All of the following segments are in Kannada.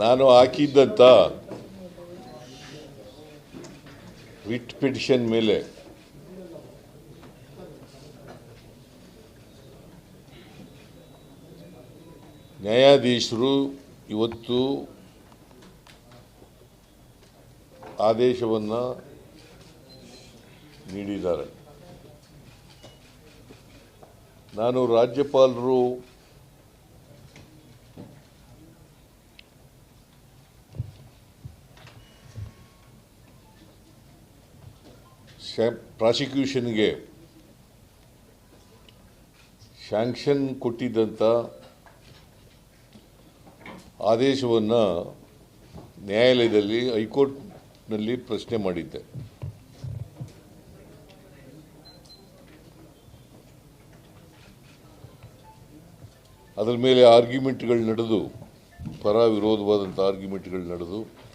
ನಾನು ಹಾಕಿದ್ದಂಥ ವಿಟ್ ಪಿಟಿಷನ್ ಮೇಲೆ ನ್ಯಾಯಾಧೀಶರು ಇವತ್ತು ಆದೇಶವನ್ನು ನೀಡಿದ್ದಾರೆ. ನಾನು ರಾಜ್ಯಪಾಲರು ಪ್ರಾಸಿಕ್ಯೂಷನ್ಗೆ ಶಾಂಕ್ಷನ್ ಕೊಟ್ಟಿದ್ದಂಥ ಆದೇಶವನ್ನು ನ್ಯಾಯಾಲಯದಲ್ಲಿ ಹೈಕೋರ್ಟ್ನಲ್ಲಿ ಪ್ರಶ್ನೆ ಮಾಡಿದ್ದೆ. ಅದರ ಮೇಲೆ ಆರ್ಗ್ಯುಮೆಂಟ್ಗಳು ನಡೆದು, ಪರ ವಿರೋಧವಾದಂಥ ಆರ್ಗ್ಯುಮೆಂಟ್ಗಳು ನಡೆದು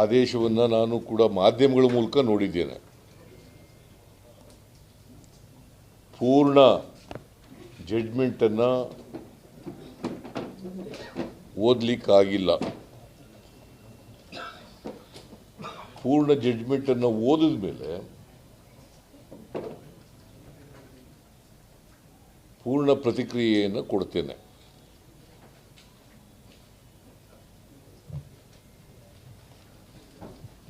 ಆದೇಶವನ್ನು ನಾನು ಕೂಡ ಮಾಧ್ಯಮಗಳ ಮೂಲಕ ನೋಡಿದ್ದೇನೆ. ಪೂರ್ಣ ಜಡ್ಮೆಂಟನ್ನು ಓದಲಿಕ್ಕಾಗಿಲ್ಲ. ಪೂರ್ಣ ಜಡ್ಮೆಂಟನ್ನು ಓದಿದ ಮೇಲೆ ಪೂರ್ಣ ಪ್ರತಿಕ್ರಿಯೆಯನ್ನು ಕೊಡ್ತೇನೆ.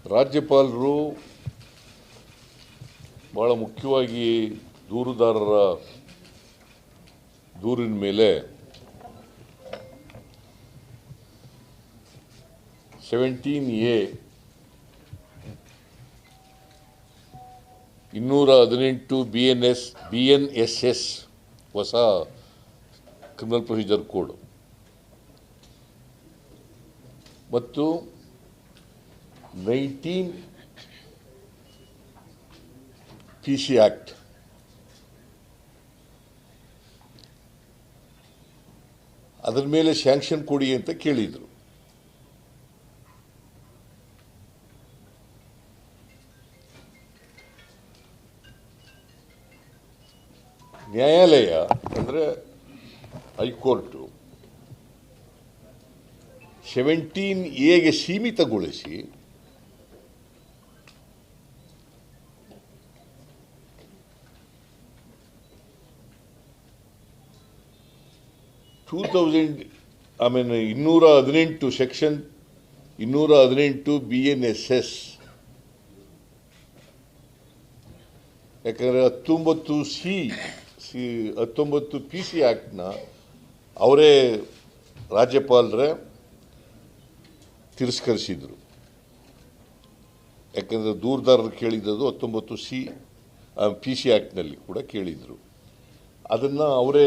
ರಾಜ್ಯಪಾಲರು ಬಹಳ ಮುಖ್ಯವಾಗಿ ದೂರುದಾರರ ದೂರಿನ ಮೇಲೆ ಸೆವೆಂಟೀನ್ ಎ ಇನ್ನೂರ ಹದಿನೆಂಟು B N S B N S S ಹೊಸ ಕ್ರಿಮಿನಲ್ ಪ್ರೊಸೀಜರ್ ಕೋಡ್ ಮತ್ತು ನೈನ್ಟೀನ್ ಪಿ ಸಿ ಆಕ್ಟ್ ಅದರ ಮೇಲೆ ಸ್ಯಾಂಕ್ಷನ್ ಕೊಡಿ ಅಂತ ಕೇಳಿದರು. ನ್ಯಾಯಾಲಯ ಅಂದರೆ ಹೈಕೋರ್ಟು ಸೆವೆಂಟೀನ್ ಎಗೆ ಸೀಮಿತಗೊಳಿಸಿ ಟೂ ತೌಸಂಡ್ ಐ ಮೀನ್ ಇನ್ನೂರ ಹದಿನೆಂಟು ಸೆಕ್ಷನ್ ಇನ್ನೂರ ಹದಿನೆಂಟು ಬಿ ಎನ್ ಎಸ್ ಎಸ್ ಯಾಕಂದರೆ ಹತ್ತೊಂಬತ್ತು ಸಿ ಸಿ ಹತ್ತೊಂಬತ್ತು ಪಿ ಸಿ ಆ್ಯಕ್ಟ್ನ ಅವರೇ ರಾಜ್ಯಪಾಲರೇ ತಿರಸ್ಕರಿಸಿದರು. ಯಾಕಂದರೆ ದೂರದಾರರು ಕೇಳಿದ್ದು ಹತ್ತೊಂಬತ್ತು ಸಿ ಪಿ ಸಿ ಆ್ಯಕ್ಟ್ನಲ್ಲಿ ಕೂಡ ಕೇಳಿದರು. ಅದನ್ನು ಅವರೇ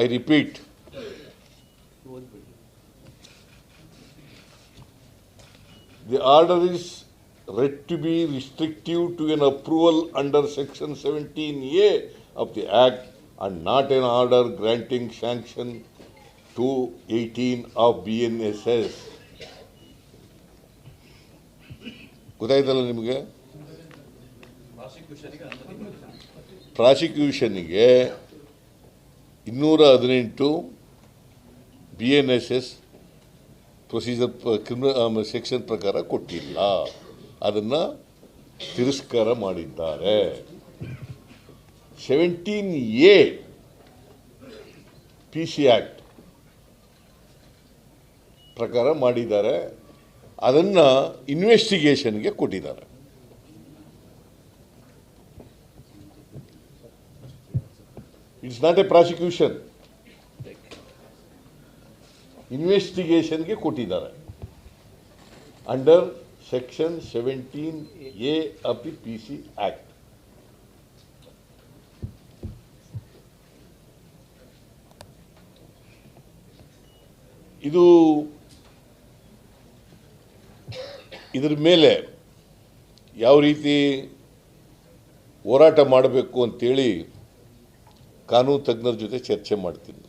I repeat The order is read to be restrictive to an approval under section 17A of the Act and not an order granting sanction to 18 of BNSS. ಗೊತ್ತಾಯ್ತಲ್ಲ ನಿಮಗೆ ಪ್ರಾಸಿಕ್ಯೂಷನ್ಗೆ ಇನ್ನೂರ ಹದಿನೆಂಟು B N S S procedure criminal section ಪ್ರಕಾರ ಕೊಟ್ಟಿಲ್ಲ. ಅದನ್ನು ತಿರಸ್ಕಾರ ಮಾಡಿದ್ದಾರೆ. Seventeen A P C act ಪ್ರಕಾರ ಮಾಡಿದ್ದಾರೆ. ಅದನ್ನು ಇನ್ವೆಸ್ಟಿಗೇಷನ್ಗೆ ಕೊಟ್ಟಿದ್ದಾರೆ. ಇಟ್ಸ್ ನಾಟ್ ಎ ಪ್ರಾಸಿಕ್ಯೂಷನ್ ಇನ್ವೆಸ್ಟಿಗೇಷನ್ಗೆ ಕೊಟ್ಟಿದ್ದಾರೆ. Under section seventeen A of the P C act ಇದು ಇದರ ಮೇಲೆ ಯಾವ ರೀತಿ ಹೋರಾಟ ಮಾಡಬೇಕು ಅಂತೇಳಿ ಕಾನೂನು ತಜ್ಞರ ಜೊತೆ ಚರ್ಚೆ ಮಾಡ್ತೀನಿ.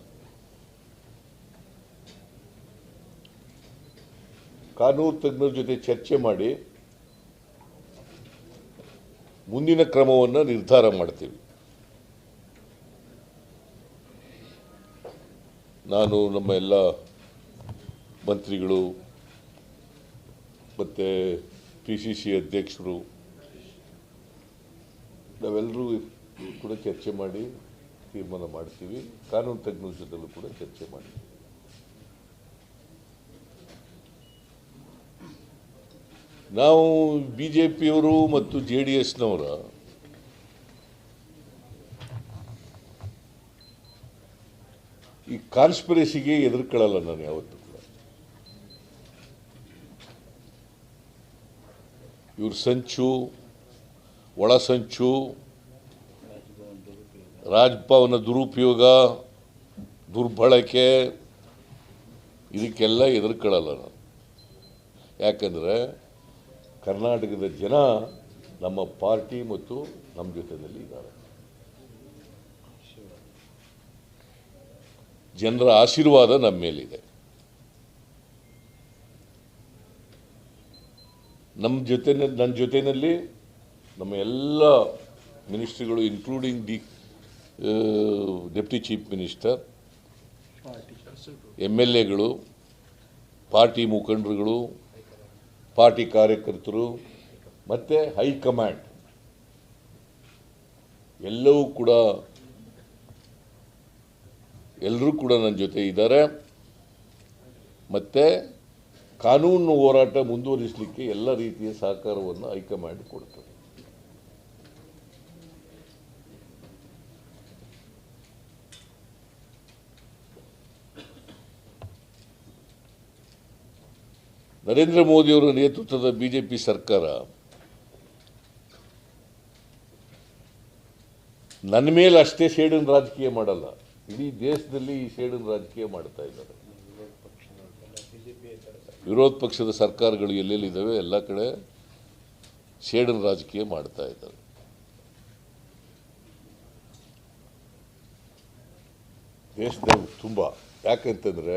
ಕಾನೂನು ತಜ್ಞರ ಜೊತೆ ಚರ್ಚೆ ಮಾಡಿ ಮುಂದಿನ ಕ್ರಮವನ್ನು ನಿರ್ಧಾರ ಮಾಡ್ತೀವಿ. ನಾನು ನಮ್ಮ ಎಲ್ಲ ಮಂತ್ರಿಗಳು ಮತ್ತು ಪಿ ಸಿ ಸಿ ಅಧ್ಯಕ್ಷರು, ನಾವೆಲ್ಲರೂ ಕೂಡ ಚರ್ಚೆ ಮಾಡಿ ತೀರ್ಮಾನ ಮಾಡ್ತೀವಿ. ಕಾನೂನು ತಜ್ಞರ ಜೊತೆಲ್ಲೂ ಕೂಡ ಚರ್ಚೆ ಮಾಡ್ತೀವಿ. ನಾವು ಬಿ ಜೆ ಪಿಯವರು ಮತ್ತು ಜೆ ಡಿ ಎಸ್ನವರ ಈ ಕಾನ್ಸ್ಪಿರಸಿಗೆ ಎದುರ್ಕೊಳ್ಳಲ್ಲ ನಾನು ಯಾವತ್ತೂ ಕೂಡ. ಇವ್ರ ಸಂಚು, ಒಳ ಸಂಚು ರಾಜ್ಭವನ ದುರುಪಯೋಗ, ದುರ್ಬಳಕೆ, ಇದಕ್ಕೆಲ್ಲ ಎದುರ್ಕೊಳ್ಳಲ್ಲ ನಾನು. ಯಾಕಂದರೆ ಕರ್ನಾಟಕದ ಜನ ನಮ್ಮ ಪಾರ್ಟಿ ಮತ್ತು ನಮ್ಮ ಜೊತೆಯಲ್ಲಿ ಇದ್ದಾರೆ. ಜನರ ಆಶೀರ್ವಾದ ನಮ್ಮ ಮೇಲಿದೆ. ನಮ್ಮ ಜೊತೆ ನನ್ನ ಜೊತೆಯಲ್ಲಿ ನಮ್ಮ ಎಲ್ಲ ಮಿನಿಸ್ಟ್ರಿಗಳು including D deputy chief minister M L ಎಗಳು, ಪಾರ್ಟಿ ಮುಖಂಡರುಗಳು, ಪಾರ್ಟಿ ಕಾರ್ಯಕರ್ತರು, ಮತ್ತು ಹೈಕಮಾಂಡ್ ಎಲ್ಲವೂ ಕೂಡ ಎಲ್ಲರೂ ಕೂಡ ನನ್ನ ಜೊತೆ ಇದ್ದಾರೆ. ಮತ್ತು ಕಾನೂನು ಹೋರಾಟ ಮುಂದುವರಿಸಲಿಕ್ಕೆ ಎಲ್ಲ ರೀತಿಯ ಸಹಕಾರವನ್ನು ಹೈಕಮಾಂಡ್ ಕೊಡ್ತದೆ. ನರೇಂದ್ರ ಮೋದಿಯವರ ನೇತೃತ್ವದ ಬಿಜೆಪಿ ಸರ್ಕಾರ ನನ್ನ ಮೇಲೆ ಅಷ್ಟೇ ಶೇಡಿನ ರಾಜಕೀಯ ಮಾಡಲ್ಲ. ಇಡೀ ದೇಶದಲ್ಲಿ ಈ ಶೇಡಿನ ರಾಜಕೀಯ ಮಾಡ್ತಾ ಇದ್ದಾರೆ. ವಿರೋಧ ಪಕ್ಷದ ಸರ್ಕಾರಗಳು ಎಲ್ಲೆಲ್ಲಿದ್ದಾವೆ ಎಲ್ಲ ಕಡೆ ಸೇಡಿನ ರಾಜಕೀಯ ಮಾಡ್ತಾ ಇದ್ದಾರೆ. ದೇಶದಲ್ಲಿ ತುಂಬ. ಯಾಕಂತಂದರೆ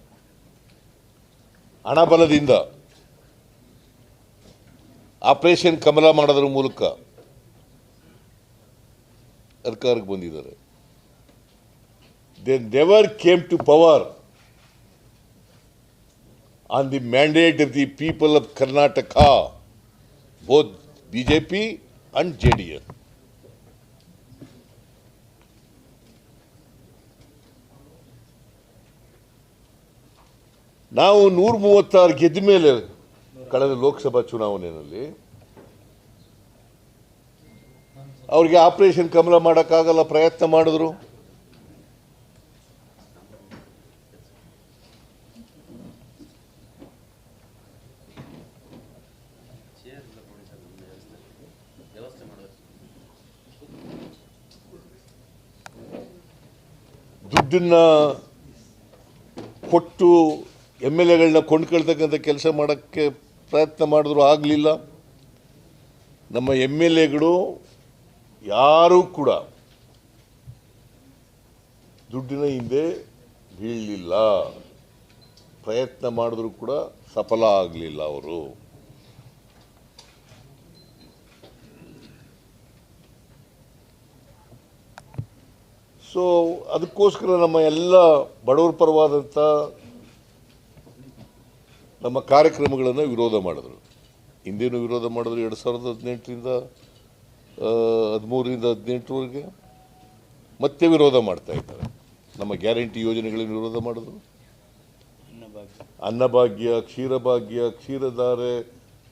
ಹಣಬಲದಿಂದ ಆಪರೇಷನ್ ಕಮಲ ಮಾಡೋದ್ರ ಮೂಲಕ ಅಧಿಕಾರಕ್ಕೆ ಬಂದಿದ್ದಾರೆ. They never came to power on the mandate of the people of Karnataka both BJP and J D S ನಾವು ನೂರ ಮೂವತ್ತಾರು ಗೆದ್ದ ಮೇಲೆ ಕಳೆದ ಲೋಕಸಭಾ ಚುನಾವಣೆಯಲ್ಲಿ ಅವರಿಗೆ ಆಪರೇಷನ್ ಕಮಲ ಮಾಡೋಕ್ಕಾಗಲ್ಲ ಪ್ರಯತ್ನ ಮಾಡಿದ್ರು. ದುಡ್ಡನ್ನ ಕೊಟ್ಟು ಎಂ ಎಲ್ ಎಗಳನ್ನ ಕೊಂಡ್ಕೊಳ್ತಕ್ಕಂಥ ಕೆಲಸ ಮಾಡೋಕ್ಕೆ ಪ್ರಯತ್ನ ಮಾಡಿದ್ರು ಆಗಲಿಲ್ಲ. ನಮ್ಮ ಎಂ ಎಲ್ ಎಗಳು ಯಾರೂ ಕೂಡ ದುಡ್ಡಿನ ಹಿಂದೆ ಬೀಳಲಿಲ್ಲ. ಪ್ರಯತ್ನ ಮಾಡಿದ್ರು ಕೂಡ ಸಫಲ ಆಗಲಿಲ್ಲ ಅವರು. ಸೊ ಅದಕ್ಕೋಸ್ಕರ ನಮ್ಮ ಎಲ್ಲ ಬಡವರ ಪರವಾದಂಥ ನಮ್ಮ ಕಾರ್ಯಕ್ರಮಗಳನ್ನು ವಿರೋಧ ಮಾಡಿದ್ರು. ಹಿಂದೇನು ವಿರೋಧ ಮಾಡಿದ್ರು ಎರಡು ಸಾವಿರದ ಹದಿನೆಂಟರಿಂದ ಹದಿಮೂರರಿಂದ ಹದಿನೆಂಟರವರೆಗೆ. ಮತ್ತೆ ವಿರೋಧ ಮಾಡ್ತಾ ಇದ್ದಾರೆ. ನಮ್ಮ ಗ್ಯಾರಂಟಿ ಯೋಜನೆಗಳನ್ನು ವಿರೋಧ ಮಾಡಿದ್ರು. Annabhagya, Ksheerabhagya, Ksheeradhare,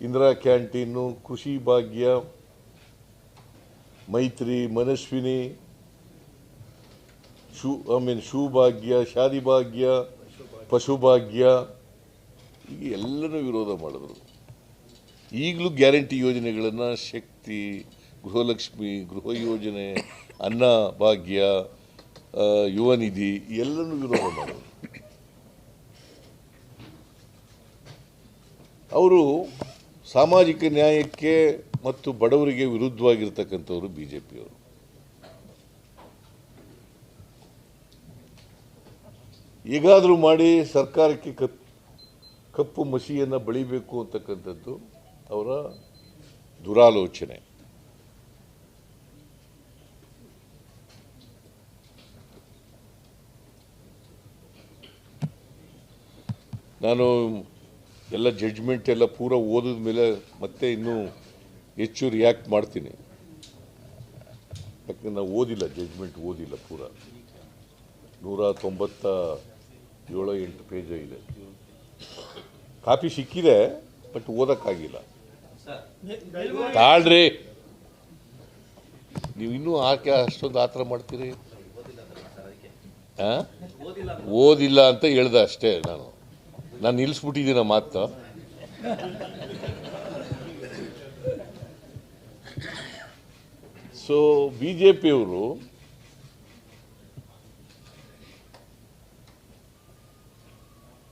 Indira canteen, Krishi Bhagya, Maitri, Manaswini, shoe, I mean shoe Bhagya, Shaadi Bhagya ಪಶುಭಾಗ್ಯ ಈಗ ಎಲ್ಲರೂ ವಿರೋಧ ಮಾಡಿದ್ರು. ಈಗಲೂ ಗ್ಯಾರಂಟಿ ಯೋಜನೆಗಳನ್ನು ಶಕ್ತಿ, ಗೃಹಲಕ್ಷ್ಮಿ, ಗೃಹ ಯೋಜನೆ, ಅನ್ನ, ಭಾಗ್ಯ ಯುವ ನಿಧಿ ಎಲ್ಲನೂ ವಿರೋಧ ಮಾಡಿದ್ರು. ಅವರು ಸಾಮಾಜಿಕ ನ್ಯಾಯಕ್ಕೆ ಮತ್ತು ಬಡವರಿಗೆ ವಿರುದ್ಧವಾಗಿರ್ತಕ್ಕಂಥವ್ರು ಬಿ ಜೆ ಪಿಯವರು ಈಗಾದರೂ ಮಾಡಿ ಸರ್ಕಾರಕ್ಕೆ ಕಪ್ ಕಪ್ಪು ಮಸಿಯನ್ನು ಬಳಿಬೇಕು ಅಂತಕ್ಕಂಥದ್ದು ಅವರ ದುರಾಲೋಚನೆ. ನಾನು ಎಲ್ಲ ಜಡ್ಜ್ಮೆಂಟ್ ಎಲ್ಲ ಪೂರ ಓದಿದ ಮೇಲೆ ಮತ್ತೆ ಇನ್ನೂ ಹೆಚ್ಚು ರಿಯಾಕ್ಟ್ ಮಾಡ್ತೀನಿ. ಯಾಕಂದ್ರೆ ನಾವು ಓದಿಲ್ಲ ಜಡ್ಜ್ಮೆಂಟ್ ಓದಿಲ್ಲ ಪೂರ. ನೂರ ತೊಂಬತ್ತ ಏಳು ಎಂಟು ಪೇಜ ಇದೆ. ಕಾಪಿ ಸಿಕ್ಕಿದೆ ಬಟ್ ಓದಕ್ಕಾಗಿಲ್ಲ. ತಾಳ್ರಿ. ನೀವು ಇನ್ನೂ ಆಕೆ ಅಷ್ಟೊಂದು ಥರ ಮಾಡ್ತೀರಿ? ಆ? ಓದಿಲ್ಲ ಅಂತ ಹೇಳ್ದೆ ಅಷ್ಟೇ ನಾನು. ನಾನು ನಿಲ್ಲಿಸ್ಬಿಟ್ಟಿದ್ದೀನ ಮಾತು ಸೊ ಬಿ ಜೆ ಪಿಯವರು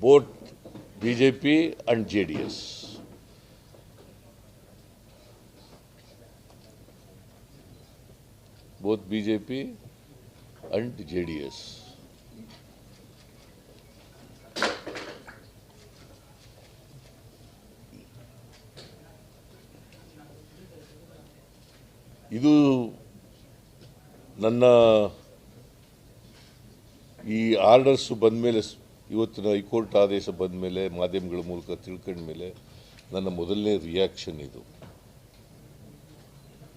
Both BJP and JDS. Both BJP and JDS. ಇದು ನನ್ನ ಈ ಆರ್ಡರ್ಸು ಬಂದ ಮೇಲೆ ಇವತ್ತಿನ ಹೈಕೋರ್ಟ್ ಆದೇಶ ಬಂದ ಮೇಲೆ ಮಾಧ್ಯಮಗಳ ಮೂಲಕ ತಿಳ್ಕೊಂಡ ಮೇಲೆ ನನ್ನ ಮೊದಲನೇ ರಿಯಾಕ್ಷನ್ ಇದು.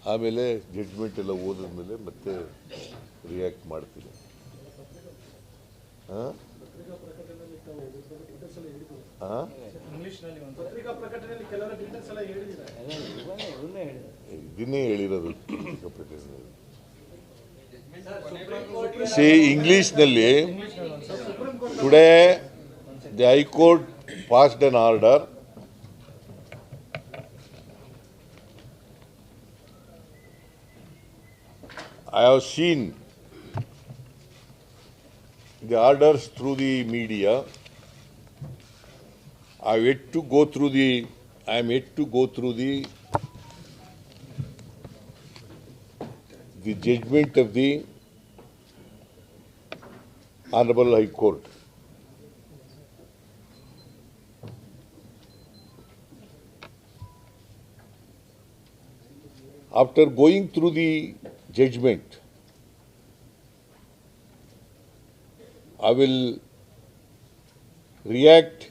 ಆಮೇಲೆ ಜಡ್ಜ್ಮೆಂಟ್ ಎಲ್ಲ ಓದಿದ ಮೇಲೆ ಮತ್ತೆ ರಿಯಾಕ್ಟ್ ಮಾಡ್ತೀನಿ. ಆ? ಆ? ಸಿ ಇಂಗ್ಲಿಷ್ನಲ್ಲಿ today the high court passed an order I have seen the orders through the media. I have yet to go through the, I am yet to go through the, the judgment of the Honorable High Court. After going through the judgment, I will react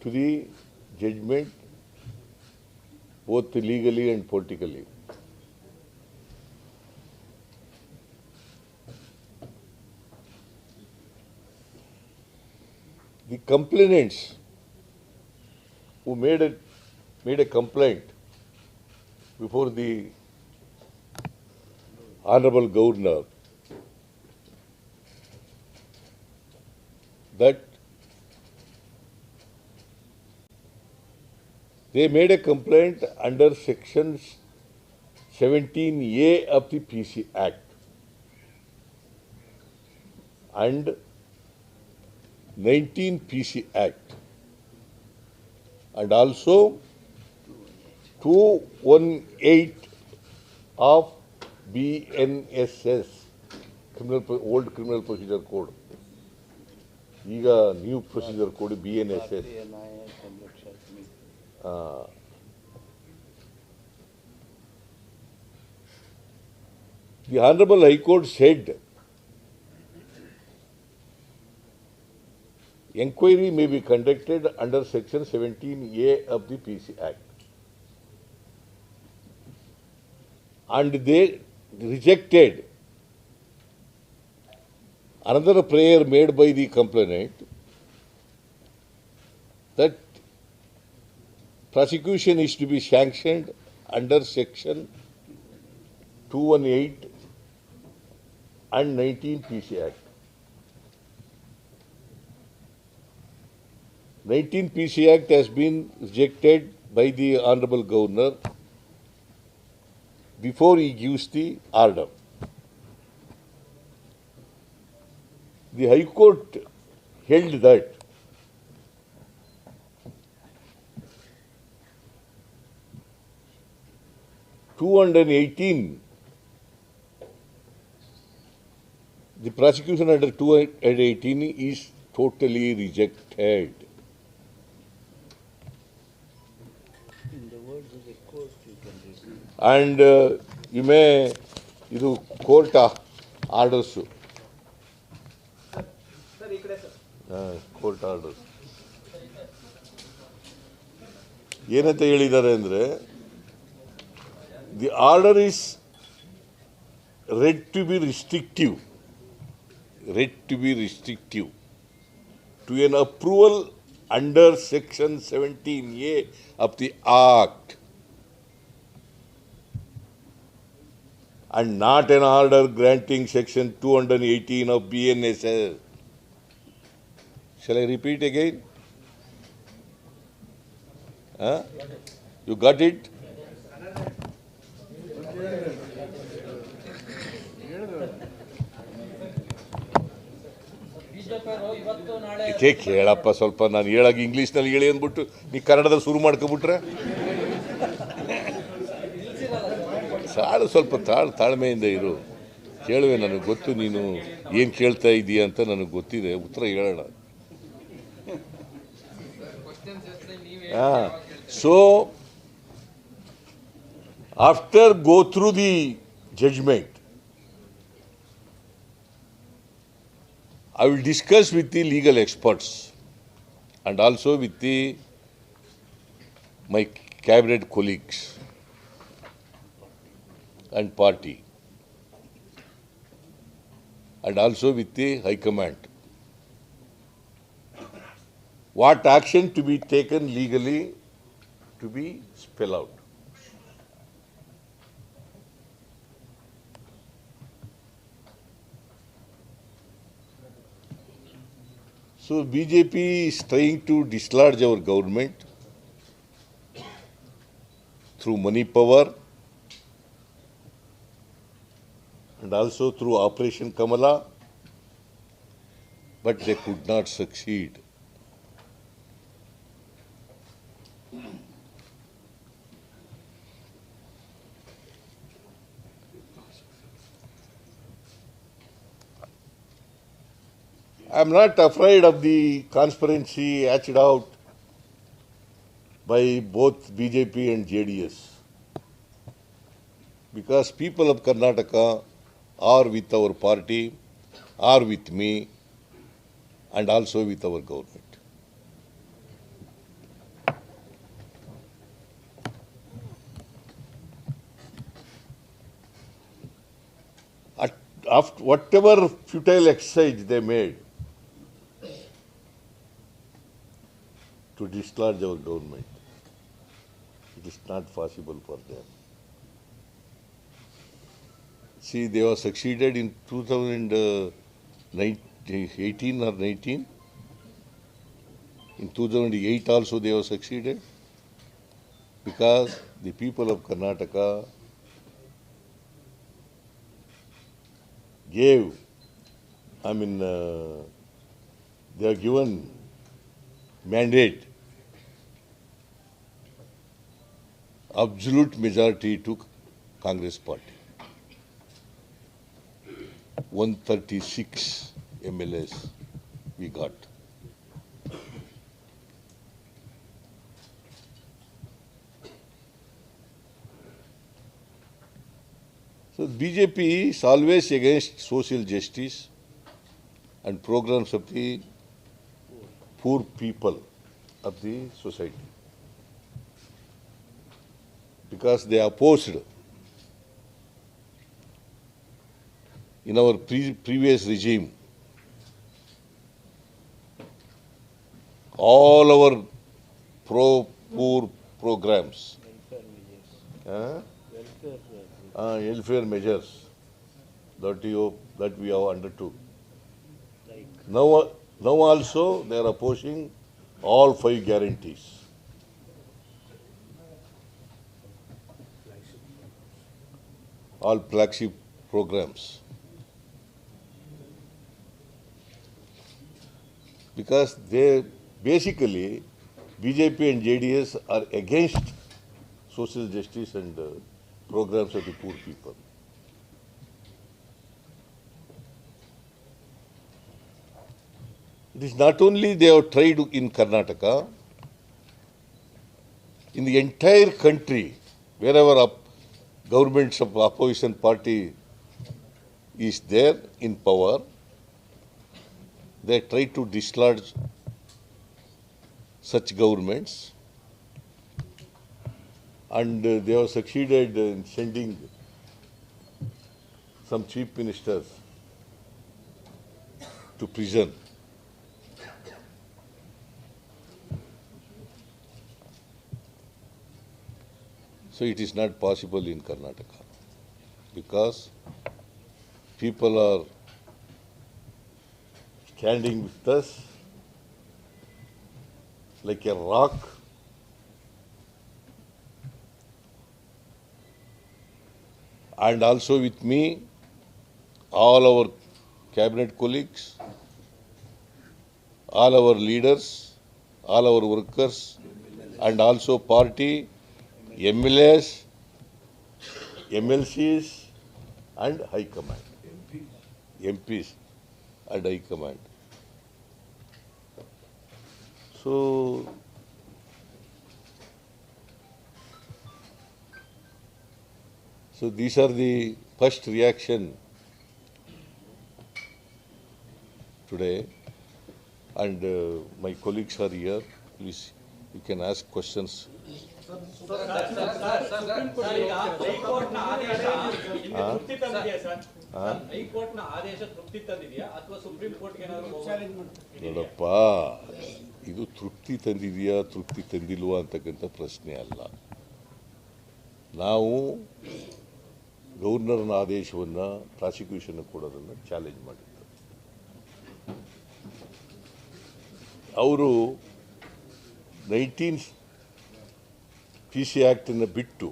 to the judgment both legally and politically. The complainants who made a, made a complaint before the Honorable Governor that they made a complaint under sections 17A of the PC Act. And 19 PC Act and also 218 of BNSS, criminal, Pro- old criminal procedure code. ಈಗ new procedure code B N S S Rashtriya Nyaya Sanrakshana ಸಮಿತಿ Inquiry may be conducted under section 17A of the PC Act. And they rejected another prayer made by the complainant that prosecution is to be sanctioned under section 218 and 19 PC Act. 19 PC Act has been rejected by the Honorable Governor before he gives the order. The High Court held that two hundred and eighteen The prosecution under 218 is totally rejected. You May ಇದು ಕೋರ್ಟ್ ಆರ್ಡರ್ಸು ಕೋರ್ಟ್ ಆರ್ಡರ್ಸ್ ಏನಂತ ಹೇಳಿದ್ದಾರೆ ಅಂದರೆ the order is read to be restrictive read to be restrictive to an approval under section 17A of the Act and not an order granting section 218 of BNSL. Shall I repeat again? Huh? You got it? ಏಕೆ ಕೇಳಪ್ಪ, ಸ್ವಲ್ಪ ನಾನು ಹೇಳಾಗ ಇಂಗ್ಲೀಷ್ನಲ್ಲಿ ಹೇಳಿ ಅಂದ್ಬಿಟ್ಟು ನೀ ಕನ್ನಡದಲ್ಲಿ ಶುರು ಮಾಡ್ಕೊಬಿಟ್ರೆ? ತಾಳು ಸ್ವಲ್ಪ ತಾಳು, ತಾಳ್ಮೆಯಿಂದ ಇರು. ಕೇಳುವೆ, ನನಗೆ ಗೊತ್ತು, ನೀನು ಏನು ಕೇಳ್ತಾ ಇದೀಯ ಅಂತ ನನಗೆ ಗೊತ್ತಿದೆ. ಉತ್ತರ ಹೇಳೋಣ. So after go through the judgment I will discuss with the legal experts and also with the my cabinet colleagues and party and also with the high command. What action to be taken legally to be spell out So BJP is trying to dislodge our government through money power and also through Operation Kamala, but they could not succeed. I am not afraid of the conspiracy hatched out by both BJP and JDS. Because people of Karnataka are with our party, are with me, and also with our government. After whatever futile exercise they made, to dislodge our government. It is not possible for them. See, they were succeeded in 2018 or 19. In 2008 also they were succeeded because the people of Karnataka gave, I mean, uh, they are given mandate, absolute majority to Congress party. 136 MLAs we got. So BJP is always against social justice and programs of the poor people of the society. Because they are opposed in our pre- previous regime all our pro poor programs, Welfare measures. uh, uh, welfare measures that you that we have undertook. Like, Now, now also they are opposing all five guarantees. All flagship programs. Because they basically BJP and JDS are against social justice and uh, programs of the poor people. It is not only they have tried in Karnataka, in the entire country, wherever up governments of opposition party is there in power, they try to dislodge such governments and they have succeeded in sending some chief ministers to prison. So it is not possible in Karnataka because people are standing with us like a rock. And also with me, all our cabinet colleagues, all our leaders, all our workers, and also party, MLAs, MLCs, and High Command. MPs and High Command. So, so these are the first reaction today, and uh, my colleagues are here. Please, you can ask questions. ನೋಡಪ್ಪ ಇದು ತೃಪ್ತಿ ತಂದಿದೆಯಾ? ತೃಪ್ತಿ ತಂದಿಲ್ವಾ ಅಂತಕ್ಕಂಥ ಪ್ರಶ್ನೆ ಅಲ್ಲ. ನಾವು ಗವರ್ನರ್ನ ಆದೇಶವನ್ನು ಪ್ರಾಸಿಕ್ಯೂಷನ್ ಕೊಡೋದನ್ನು ಚಾಲೆಂಜ್ ಮಾಡಿದ್ದು. ಅವರು ನೈನ್ಟೀನ್ ಪಿ ಸಿ ಆ್ಯಕ್ಟನ್ನು ಬಿಟ್ಟು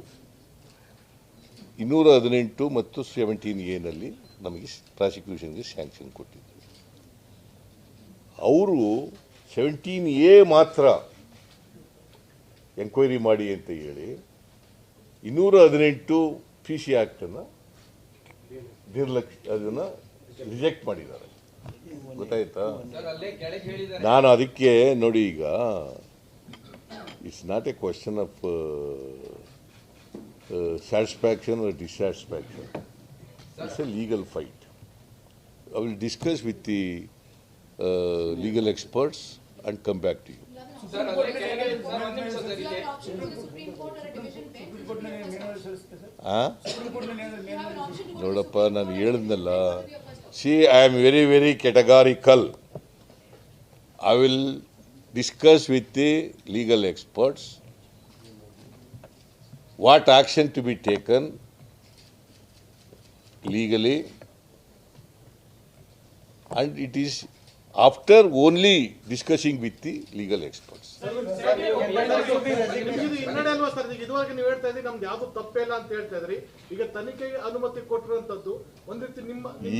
ಇನ್ನೂರ ಹದಿನೆಂಟು ಮತ್ತು ಸೆವೆಂಟೀನ್ ಎನಲ್ಲಿ ನಮಗೆ ಪ್ರಾಸಿಕ್ಯೂಷನ್ಗೆ ಸ್ಯಾಂಕ್ಷನ್ ಕೊಟ್ಟಿದ್ದರು ಅವರು ಸೆವೆಂಟೀನ್ ಎ ಮಾತ್ರ ಎಂಕ್ವೈರಿ ಮಾಡಿ ಅಂತ ಹೇಳಿ ಇನ್ನೂರ ಹದಿನೆಂಟು ಪಿ ಸಿ ಆ್ಯಕ್ಟನ್ನು ನಿರ್ಲಕ್ಷ್ಯ ಅದನ್ನು ರಿಜೆಕ್ಟ್ ಮಾಡಿದ್ದಾರೆ. ಗೊತ್ತಾಯ್ತಾ? ನಾನು ಅದಕ್ಕೆ ನೋಡಿ ಈಗ It's not a question of satisfaction or dissatisfaction it's a legal fight I will discuss with the uh, legal experts and come back to you. Sir, ಅಲ್ಲೇ ಕೆಳಗೆ ಸರ್, ಒಂದ್ ನಿಮಿಷ ಸರ್, ಇಲ್ಲಿ. option to the Supreme Court or a division bench. ಆ? ನೋಡಪ್ಪ ನಾನು ಹೇಳಿದ್ನಲ್ಲ see I am very very categorical I will discuss with the legal experts what action to be taken legally. And it is after only discussing with the legal experts.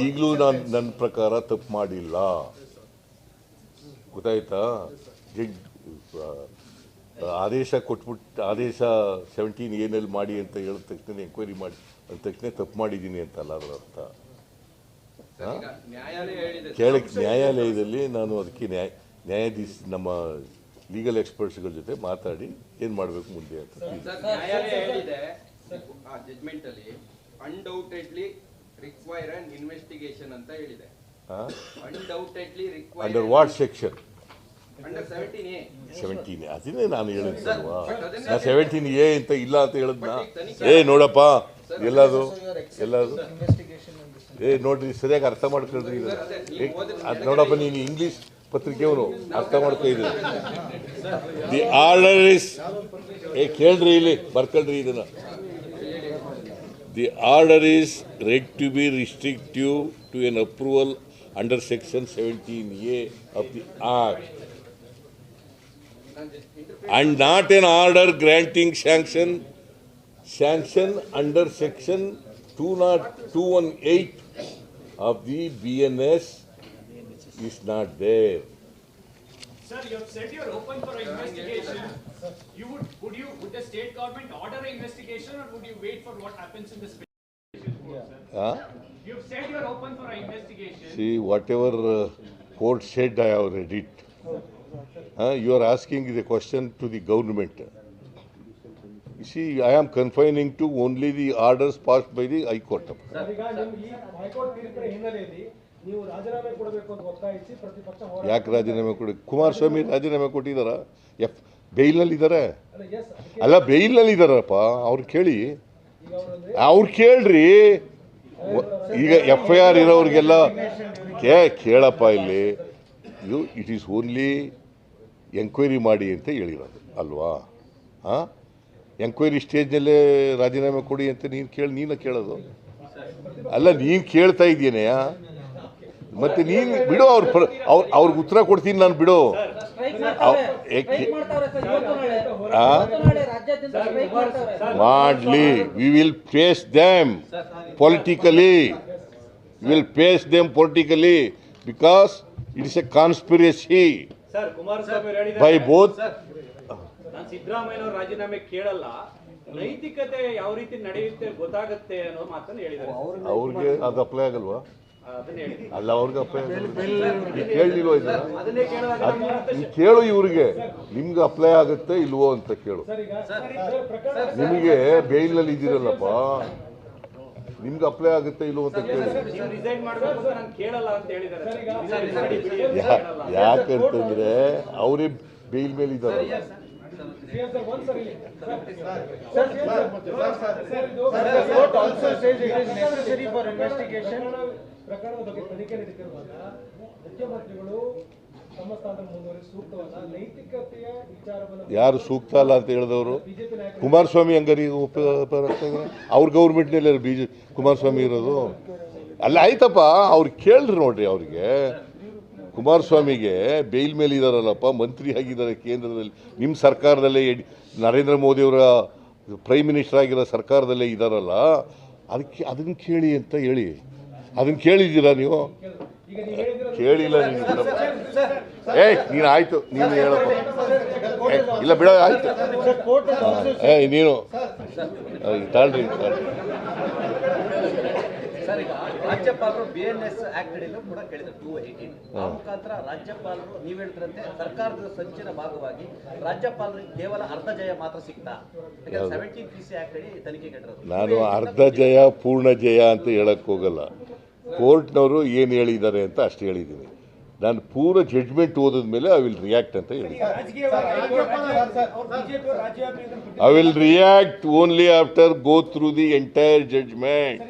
ಈಗಲೂ ನಾನು ನನ್ನ ಪ್ರಕಾರ ತಪ್ಪು ಮಾಡಿಲ್ಲ. ಗೊತ್ತಾಯ್ತಾ? ಜಡ್ ಆದೇಶ ಕೊಟ್ಬಿಟ್ಟು ಆದೇಶ ಸೆವೆಂಟೀನ್ ಏನಲ್ಲಿ ಮಾಡಿ ಅಂತ ಹೇಳಿದ ತಕ್ಷಣ ಎಂಕ್ವೈರಿ ಮಾಡಿ ಅಂದ ತಕ್ಷಣ ತಪ್ಪು ಮಾಡಿದ್ದೀನಿ ಅಂತಲ್ಲ ಅದರ ಅರ್ಥ. ಕೇಳಕ್ಕೆ ನ್ಯಾಯಾಲಯದಲ್ಲಿ ನಾನು ಅದಕ್ಕೆ ನ್ಯಾಯ ನ್ಯಾಯಾಧೀಶ ನಮ್ಮ ಲೀಗಲ್ ಎಕ್ಸ್ಪರ್ಟ್ಸ್ಗಳ ಜೊತೆ ಮಾತಾಡಿ ಏನು ಮಾಡಬೇಕು ಮುಂದೆ ಅಂತ ಅಲ್ಲಿ ಅನ್ಡೌಟೆಡ್ಲಿ ರಿಕ್ವೈರ್ ಅನ್ ಇನ್ವೆಸ್ಟಿಗೇಷನ್ ಅಂತ ಹೇಳಿದೆ. ಅಂಡರ್ ವಾಟ್ ಸೆಕ್ಷನ್ ಸೆವೆಂಟೀನ್ ಅದನ್ನೇ ನಾನು ಹೇಳಿದ್ದಲ್ವಾ ನಾ ಸೆವೆಂಟೀನ್ ಎ ಅಂತ ಇಲ್ಲ ಅಂತ ಹೇಳಿದ್ನ? ಏ ನೋಡಪ್ಪ. ಎಲ್ಲದು ಎಲ್ಲದು ಏ ನೋಡ್ರಿ ಸರಿಯಾಗಿ ಅರ್ಥ ಮಾಡ್ಕೊಳ್ರಿ ಅದು ನೋಡಪ್ಪ ನೀನು ಇಂಗ್ಲಿಷ್ ಪತ್ರಿಕೆಯವನು. ಅರ್ಥ ಮಾಡ್ಕೊ ಇದ್ದೀನಿ ದಿ ಆರ್ಡರ್ ಇಸ್ ಏ ಕೇಳ್ರಿ ಇಲ್ಲಿ ಬರ್ಕೊಳ್ರಿ ಇದನ್ನ. The order is read to be restrictive to an approval under section seventeen A of the act and not an order granting sanction, sanction under section two not, two one eight of the BNS is not there. Sir, you have said you're open for an investigation. You would, would you, would the state government order an investigation or would you wait for what happens in the special court, sir? Huh? You've said you're open for an investigation. See, whatever uh, court said, I have read it. You are asking the question to the government. You see, I am confining to only the orders passed by the High Court. ಒತ್ತಾಯಿಸಿ ಯಾಕೆ ರಾಜೀನಾಮೆ ಕೊಡಿ? ಕುಮಾರಸ್ವಾಮಿ ರಾಜೀನಾಮೆ ಕೊಟ್ಟಿದ್ದಾರ ಎಫ್ ಬೇಲ್ನಲ್ಲಿ ಇದ್ದಾರೆ ಅಲ್ಲ ಇದ್ದಾರಪ್ಪ ಅವ್ರು ಕೇಳಿ. ಅವ್ರು ಕೇಳ್ರಿ. ಈಗ ಎಫ್ ಐ ಆರ್ ಇರೋರಿಗೆಲ್ಲ ಕೇ ಕೇಳಪ್ಪ ಇಲ್ಲಿ. You it is only enquiry ಮಾಡಿ ಅಂತ ಹೇಳಿರೋದು, ಅಲ್ವಾ? ಹಾಂ ಎಂಕ್ವೈರಿ ಸ್ಟೇಜ್ನಲ್ಲೇ ರಾಜೀನಾಮೆ ಕೊಡಿ ಅಂತ ನೀನು ಕೇಳಿ, ನೀನು ಕೇಳೋದು? ಅಲ್ಲ, ನೀನು ಕೇಳ್ತಾ ಇದೀಯನೆಯ ಮತ್ತೆ ನೀನು ಬಿಡು, ಅವ್ರ ಪ್ರ, ಅವ್ರ, ಅವ್ರಿಗೆ ಉತ್ತರ ಕೊಡ್ತೀನಿ ನಾನು, ಬಿಡು. ಮಾಡಲಿ. We will face them politically will face them politically because it is a conspiracy by both ನಾನು ಸಿದ್ದರಾಮಯ್ಯನವ್ರ ರಾಜೀನಾಮೆ ಕೇಳಲ್ಲ ನೈತಿಕತೆ ಯಾವ ರೀತಿ ನಡೆಯುತ್ತೆ ಗೊತ್ತಾಗುತ್ತೆ ಅನ್ನೋ ಮಾತನ್ನ ಹೇಳಿದ್ದಾರೆ ಅವ್ರಿಗೆ ಅದು ಅಪ್ಲೈ ಆಗಲ್ವಾ ಅದನ್ನ ಹೇಳಿದ್ರು ಅಲ್ಲ ಅವ್ರಿಗೆ ಅಪ್ಲೈ ಕೇಳಲಿಲ್ವ ಇದನ್ನ ಅದನ್ನೇ ಕೇಳಿದಾಗ ನೀ ಕೇಳು ಇವ್ರಿಗೆ ನಿಮ್ಗೆ ಅಪ್ಲೈ ಆಗುತ್ತೆ ಇಲ್ವೋ ಅಂತ ಕೇಳು ಸರ್ ಈಗ ಸರ್ ಪ್ರಕರಣ ನಿಮಗೆ ಬೇಲ್ನಲ್ಲಿ ಇದ್ದೀರಲ್ಲಪ್ಪ ನಿಮ್ಗೆ ಅಪ್ಲೈ ಆಗುತ್ತೆ ಇಲ್ಲೋ ಅಂತ ಕೇಳಿ. ಯಾಕಂತಂದ್ರೆ ಅವರೇ ಬೇಲ್ ಮೇಲೆ ಇದ್ದಾರೆ ಪ್ರಕರಣದ ಬಗ್ಗೆ ತನಿಖೆ ಮುಖ್ಯಮಂತ್ರಿಗಳು ಯಾರು ಸೂಕ್ತ ಅಲ್ಲ ಅಂತ ಹೇಳಿದವರು? ಕುಮಾರಸ್ವಾಮಿ ಕುಮಾರಸ್ವಾಮಿ ಹಂಗಾರಿ ಅವ್ರ ಗೌರ್ಮೆಂಟ್ನಲ್ಲಿ ಬಿ ಜೆ ಕುಮಾರಸ್ವಾಮಿ ಇರೋದು? ಅಲ್ಲ ಆಯ್ತಪ್ಪ ಅವ್ರು ಕೇಳ್ರಿ ನೋಡ್ರಿ ಅವ್ರಿಗೆ. ಕುಮಾರಸ್ವಾಮಿಗೆ ಬೇಲ್ ಮೇಲೆ ಇದಾರಲ್ಲಪ್ಪ ಮಂತ್ರಿ ಆಗಿದ್ದಾರೆ ಕೇಂದ್ರದಲ್ಲಿ. ನಿಮ್ಮ ಸರ್ಕಾರದಲ್ಲೇ ನರೇಂದ್ರ ನರೇಂದ್ರ ಮೋದಿಯವರ ಪ್ರೈಮ್ ಮಿನಿಸ್ಟರ್ ಆಗಿರೋ ಸರ್ಕಾರದಲ್ಲೇ ಇದ್ದಾರಲ್ಲ ಅದಕ್ಕೆ ಅದನ್ನು ಕೇಳಿ ಅಂತ ಹೇಳಿ. ಅದನ್ನು ಕೇಳಿದ್ದೀರಾ ನೀವು? ಕೇಳಿಲ್ಲ ನೀನು ಏಯ್ ನೀನು ಆಯ್ತು ನೀನು ಹೇಳಪ್ಪ ಏ, ಇಲ್ಲ ಬಿಡ ಆಯ್ತು ಏ ನೀನು ತಾಳ್ರಿ ರಾಜ್ಯಪಾಲರು ಬಿ ಎನ್ ಎಸ್ ಆಕ್ಟ್ ಅಡಿಯಲ್ಲೂ ಕೂಡ ಕೇಳಿದ್ರು ಟೂ ಏಯ್ಟೀನ್ ಆ ಮುಖಾಂತರ ರಾಜ್ಯಪಾಲರು ನೀವು ಹೇಳ್ತಿರಂತೆ ಸರ್ಕಾರದ ಸಂಚಿನ ಭಾಗವಾಗಿ ರಾಜ್ಯಪಾಲರಿಗೆ ಕೇವಲ ಅರ್ಧ ಜಯ ಮಾತ್ರ ಸಿಗ್ತಾ ಯಾಕಂದ್ರೆ ಸೆವೆಂಟೀನ್ ಪಿ ಸಿ ಆಕ್ಟ್ ಅಡಿ ತನಿಖೆ ಕೆಟ್ಟಿರೋದು ನಾನು ಅರ್ಧ ಜಯ ಪೂರ್ಣ ಜಯ ಅಂತ ಹೇಳಕ್ ಹೋಗಲ್ಲ ಕೋರ್ಟ್ನವರು ಏನು ಹೇಳಿದ್ದಾರೆ ಅಂತ ಅಷ್ಟು ಹೇಳಿದ್ದೀನಿ ನಾನು ಪೂರ ಜಡ್ಜ್ಮೆಂಟ್ ಓದಿದ ಮೇಲೆ ಐ ವಿಲ್ ರಿಯಾಕ್ಟ್ ಅಂತ ಹೇಳಿ I will react only after go through the entire judgment